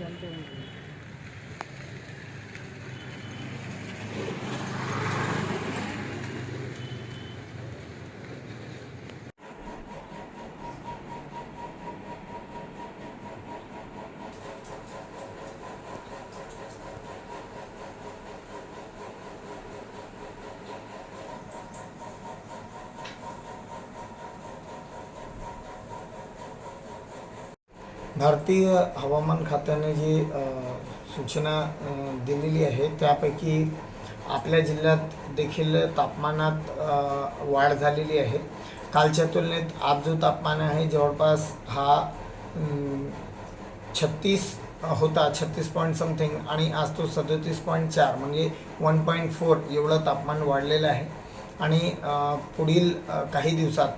জানতে भारतीय हवामान खात्याने जी सूचना दिलेली आहे त्यापैकी आपल्या जिल्ह्यात देखील तापमानात वाढ झालेली आहे. कालच्या तुलनेत आज जो तापमान आहे जवळपास हा छत्तीस होता छत्तीस पॉईंट समथिंग आणि आज तो सदोतीस पॉईंट चार म्हणजे वन पॉईंट फोर एवढं तापमान वाढलेलं आहे. आणि पुढील काही दिवसात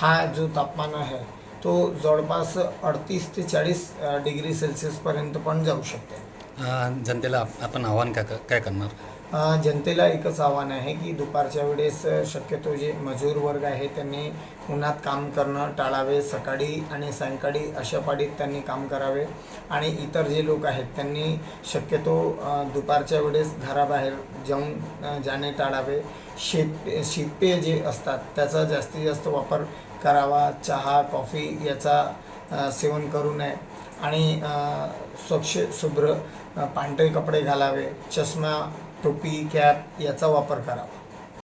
हा जो तापमान आहे तो जवळपास अडतीस ते चाळीस डिग्री सेल्सिअसपर्यंत पण जाऊ शकते. जनतेला आपण आव्हान काय काय करणार? जनतेला एकच आव्हान आहे की दुपारच्या वेळेस शक्यतो जे मजूर वर्ग आहे त्यांनी उन्हात काम करणं टाळावे सकाळी आणि सायंकाळी अशा पाडीत त्यांनी काम करावे. आणि इतर जे लोक आहेत त्यांनी शक्यतो दुपारच्या वेळेस घराबाहेर जाऊन जाणे टाळावे. शेत शीतपेय जे असतात त्याचा जास्तीत जास्त वापर करावा. चहा कॉफी याचा सेवन करू नये. आणि स्वच्छ शुभ्र पांढरे कपडे घालावे. चष्मा टोपी कॅप याचा वापर करावा.